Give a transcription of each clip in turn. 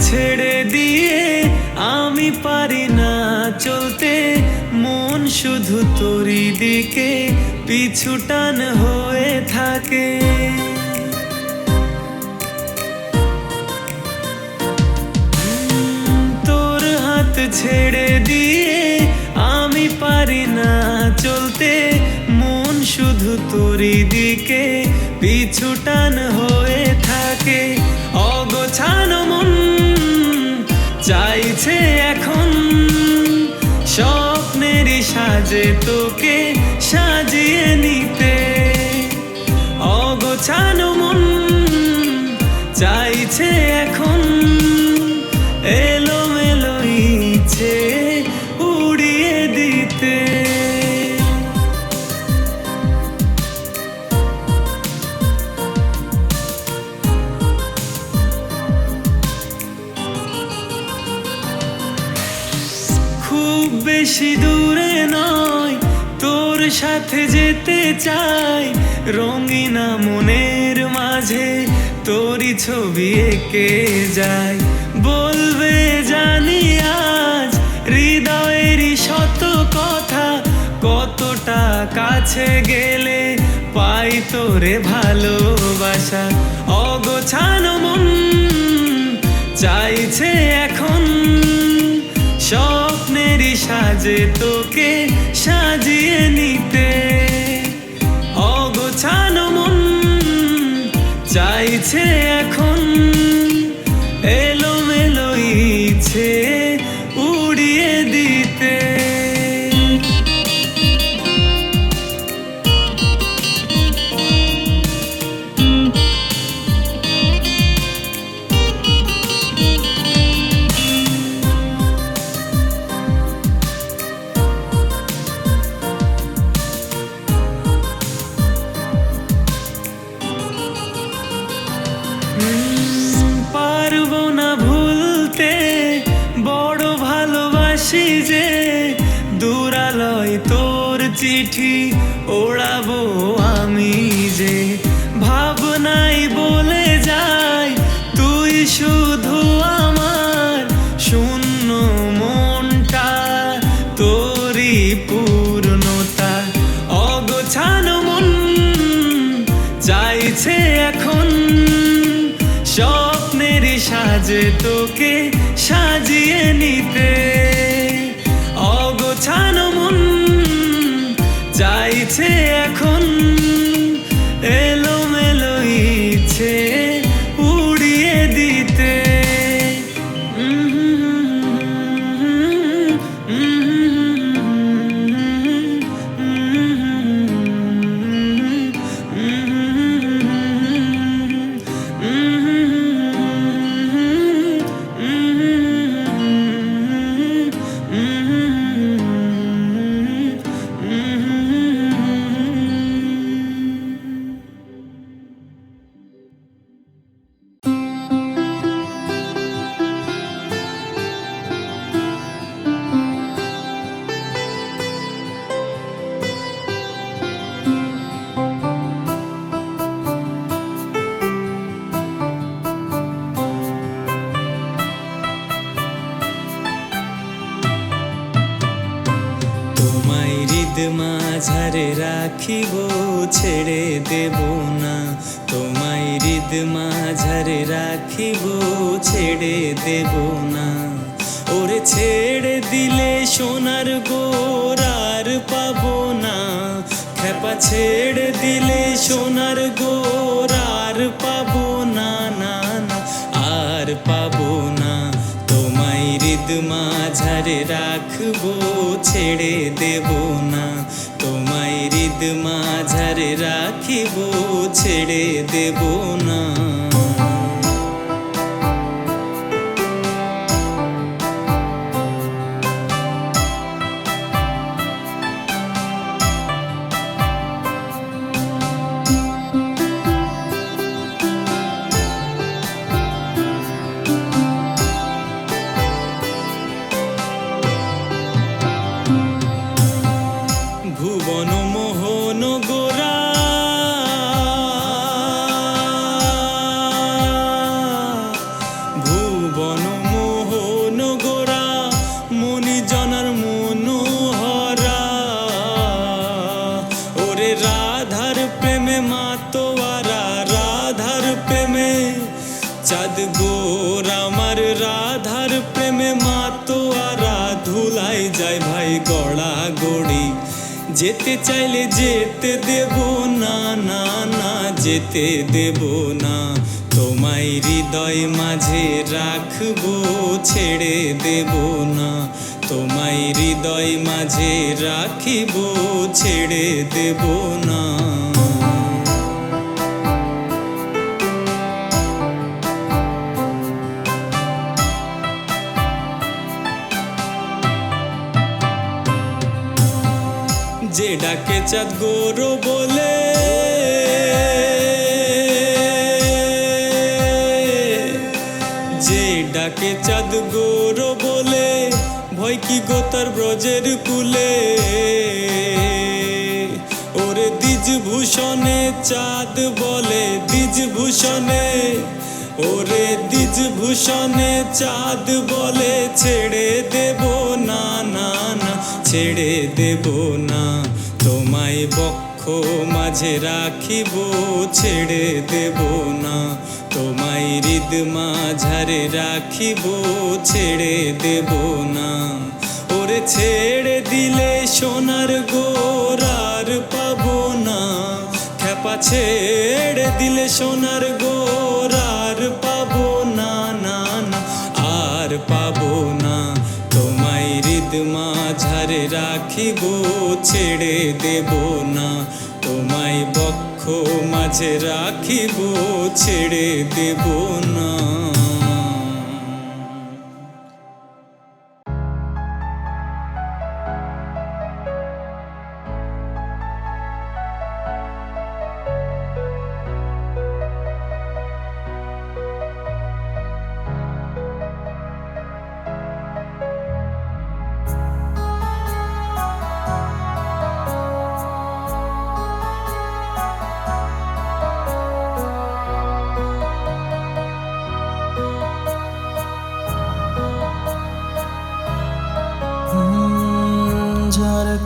ছেড়ে দিয়ে আমি পারি না চলতে। মন শুধু তোরই দিকে পিছু টান হয়ে থাকে। তোর হাত ছেড়ে দিয়ে আমি পারি না চলতে। মন শুধু তোরই দিকে পিছু টান হয়ে থাকে। অগোছানো মন চাইছে এখন। স্বপ্নের সাজে তোকে সাজিয়ে নিতে। অগোছানো মন চাইছে এখন। এলো মেলো ইচ্ছে যেতে চাই। রঙিনা মনের মাঝে তোরই ছবি এঁকে যায় বলবে, জানি আজ হৃদয়েরই শত কথা, কতটা কাছে গেলে পাই তোরে ভালোবাসা। অগোছানো মন চাইছে এখন, স্বপ্নেরই সাজে তোকে সাজিয়ে নিতে। অগোছানো মন চাইছে এখন। এলোমেলো চিঠি ওড়াবো আমি যে ভাবনাই বলে যাই তুই শুধু আমার শূন্য মনটা, তোরই পূর্ণতা। অগোছানো মন চাইছে এখন, স্বপ্নের সাজে তোকে সাজিয়ে নিতে। চাইছে এখন। মাঝারে রাখিব, ছেড়ে দেব না। তোমায় হৃদ মাঝারে রাখিব, ছেড়ে দেব না। ওরে ছেড়ে দিলে সোনার গোরার পাবো না। খেপা ছেড়ে দিলে সোনার গোরার পাবো না না না, আর পাবো না। তোমায় হৃদ মাঝারে রাখব, ছেড়ে দেব না। মাঝারে রাখিব ছেড়ে দেব না। মা তোয়ারা রাধার প্রেমে চাঁদ গোর আমার রাধার প্রেমে মা তোয়ারা ধুলাই যায় ভাই গড়া গড়ি যেতে চাইলে যেতে দেব না না না যেতে দেব না তোমায় হৃদয় মাঝে রাখব ছেড়ে দেব না তোমায় হৃদয় মাঝে রাখিব ছেড়ে দেব না যে ডাকে চাঁদ গৌর বলে। যে ডাকে চাঁদ গৌর বলে, ভয় কি গোতার ব্রজের কুলে? ওরে দ্বিজ ভূষণে চাঁদ বলে দ্বিজ ভূষণে ওরে দ্বিজ ভূষণে চাঁদ বলে, ছেড়ে দেব না না ছেড়ে দেব না। তোমায় বক্ষ মাঝে রাখিব, ছেড়ে দেব না। তোমায় হৃদ মাঝারে রাখিব, ছেড়ে দেব না। ওরে ছেড়ে দিলে সোনার গোরার পাবো না। খেপা ছেড়ে দিলে সোনার গোরার পাবো না না না, আর পাবো না। তোমায় হৃদ মাঝারে রাখিব ছেড়ে দেব না। তোমায় বক্ষ মাঝে রাখিব ছেড়ে দেব না।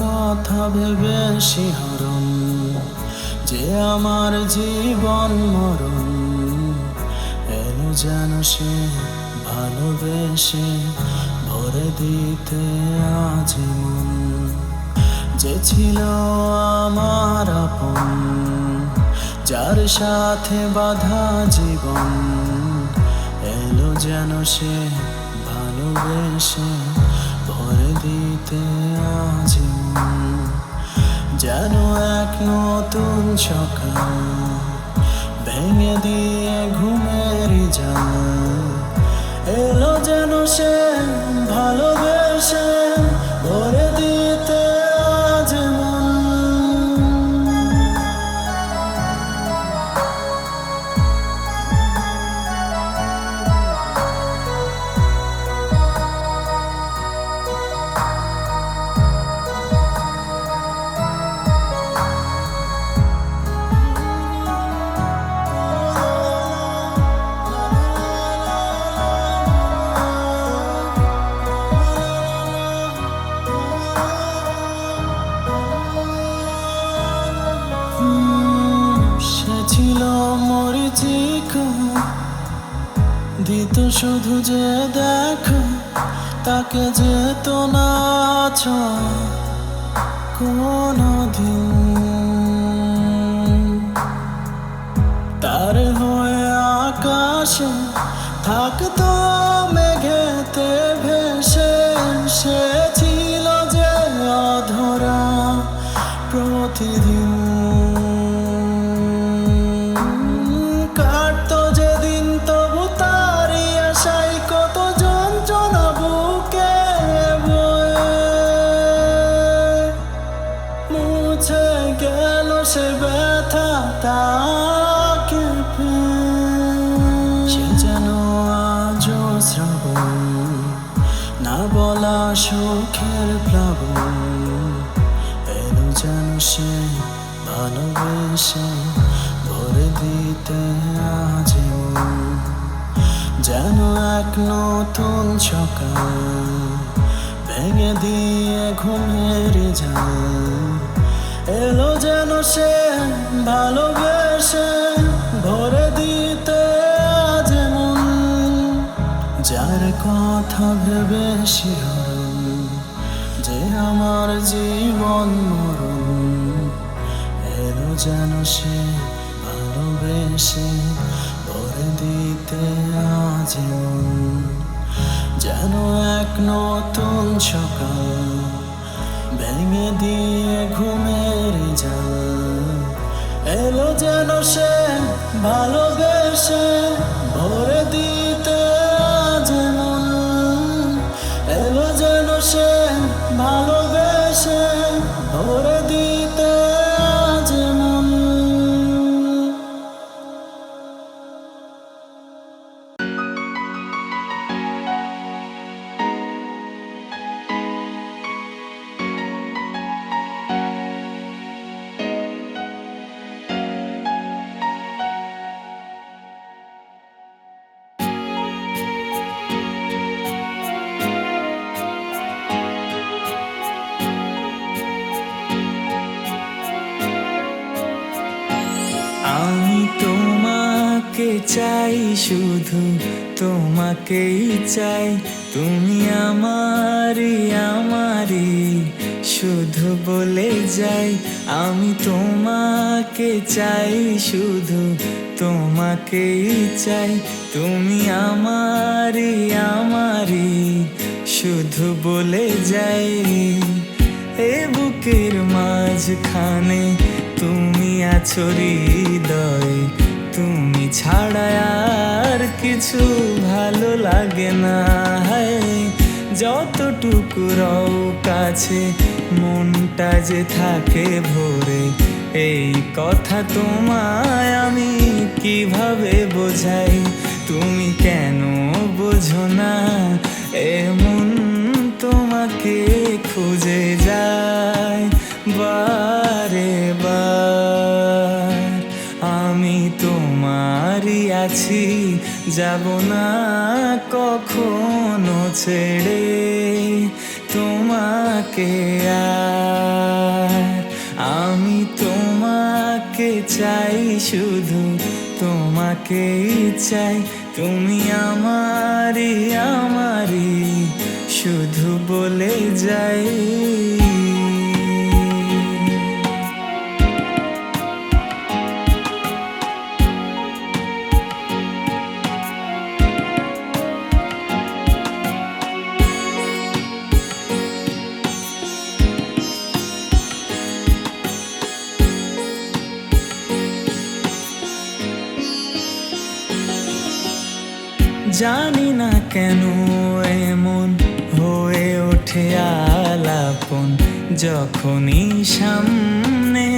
কথা ভেবে শিহরণ, যে আমার জীবন মরণ, এলো যেন সে ভালোবেসে ভরে দিতে আজীবন যে ছিল আমার আপন, যার সাথে বাধা জীবন, এলো যেন সে ভালোবেসে ভরে দিতে যেন এক নতুন সকাল ভেঙে দিয়ে মরিচিকা দিত শুধু যে দেখো তাকে যেত না কোনো দিন তার হয়ে আকাশে থাকতো ভেঙে দিয়ে ঘুমের এলো যেন সে ভালোবেসে, ভরে দিতে আজ মন যার কথা ভেবে যে আমার জীবন মরণ যেন সে ভালোবেসে, ভরে দিতে আজ মন যেন এক নতুন সকাল ভেঙে দিয়ে ঘুমের জাল এলো যেন সে ভালোবেসে ভরে দিতে তোমাকে চাই শুধু তোমাকেই চাই। তুমি আমারই আমারই শুধু বলে যাই। আমি তোমাকে চাই শুধু তোমাকেই চাই। তুমি আমারই আমারই শুধু বলে যাই। এ বুকের মাঝখানে তুমি আছো হৃদয়, তুমি ছাড়া আর কিছু ভালো লাগে না যতটুকু রও কাছে মনটা যে থাকে ভরে। এই কথা তোমায় আমি কীভাবে বোঝাই? তুমি কেন বোঝো না? এমন তোমাকে খুঁজে যায় বারে বার। তোমারই আছি, যাব না কখনো ছেড়ে। তোমাকে আর আমি তোমাকে চাই, শুধু তোমাকেই চাই। তুমি আমারই আমারই শুধু বলে যাই। জানি না কেন এমন হয়ে ওঠে আলাপন। যখনই সামনে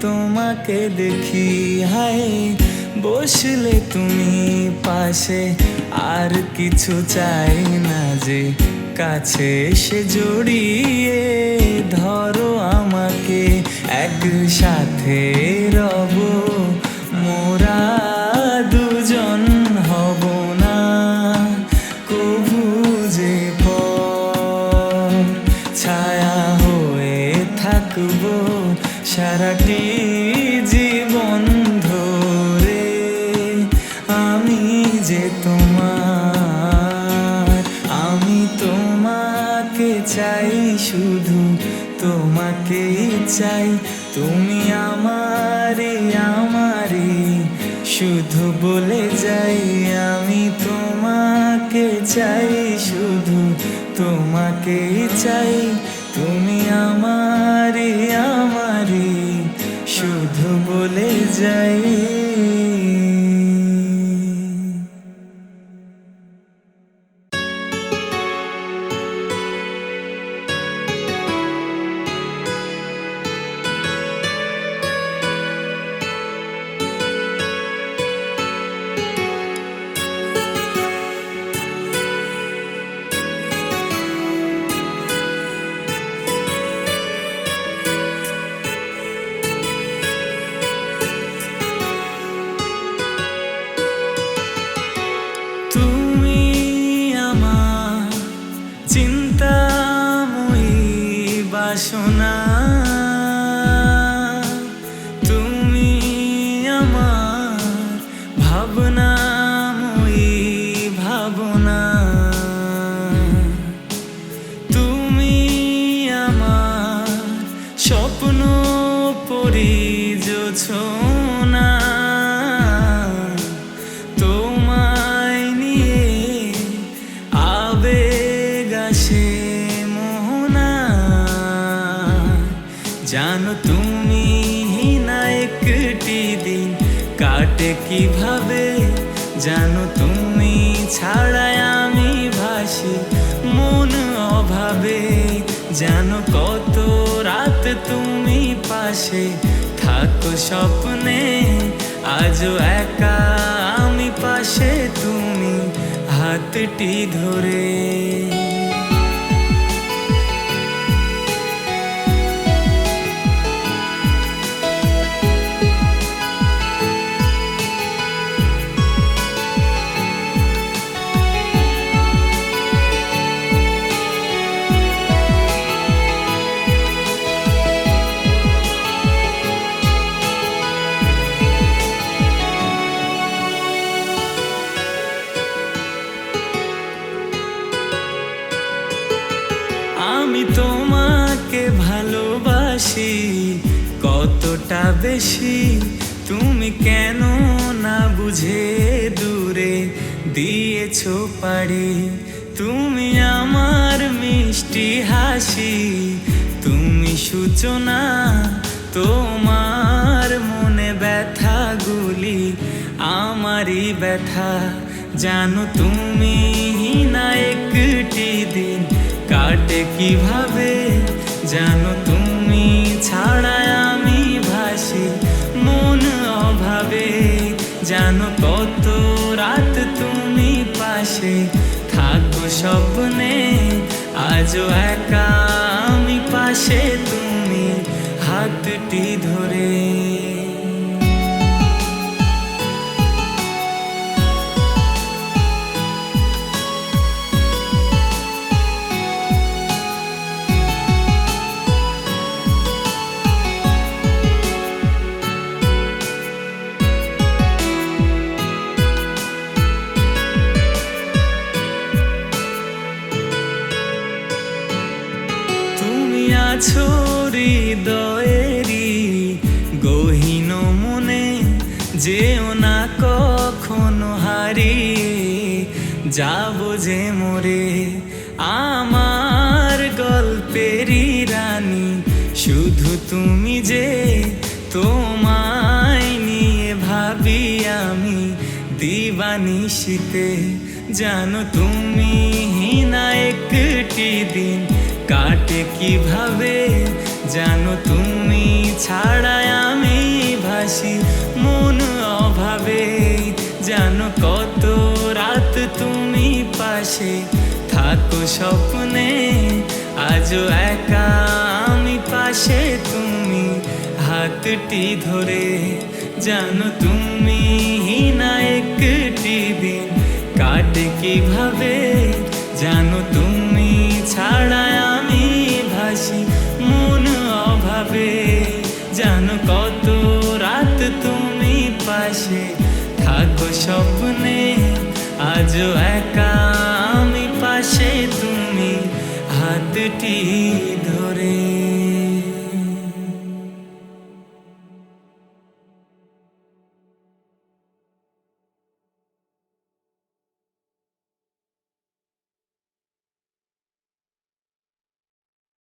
তোমাকে দেখি, হায়, বসলে তুমি পাশে। আর কিছু চাই না যে কাছে এসে জড়িয়ে ধরো আমাকে। একসাথে রব থাকব সারাটি জীবন ধরে? আমি যে তোমার, আমি তোমাকে চাই শুধু, তোমাকে চাই। তুমি আমারে আমারে শুধু বলে যাই, আমি তোমাকে চাই শুধু, তোমাকে চাই। শুধু বলে যাই। তুমি না একটি দিন কাটে কীভাবে? জানো তুমি ছাড়াই আমি ভাসি মন অভাবে। জানো কত রাত তুমি পাশে থাকো স্বপ্নে, আজও একা আমি পাশে তুমি হাতটি ধরে। বেশি। তুমি কেন না বুঝে দূরে দিয়েছ পারে তুমি আমার মিষ্টি হাসি, তুমি সূচনা, তোমার মনে ব্যথাগুলি আমারই ব্যথা। জানো তুমি না একটি দিন কাটে কীভাবে? জানো তুমি জানো কত রাত তুমি পাশে। থাকো স্বপ্নে আজও একা আমি পাশে তুমি। হাতটি ধরে শুধু তুমি যে তোমায় নিয়ে ভাবি আমি দিবানিশিতে, জানো তুমি না একটি দিন কাটে কীভাবে, জানো তুমি ছাড়ায় আমি ভাসি মন অভাবে, জানো কত রাত তুমি পাশে, থাকো স্বপ্নে আজও একা। আমি পাশে তুমি, হাতটি ধরে জানো তুমি না একটি দিন। কাটে কীভাবে জানো তুমি, ছাড়া আমি ভাসি মন অভাবে। জানো কত রাত তুমি পাশে, থাকো স্বপ্নে, আজও একা আমি পাশে তুমি। হাতটি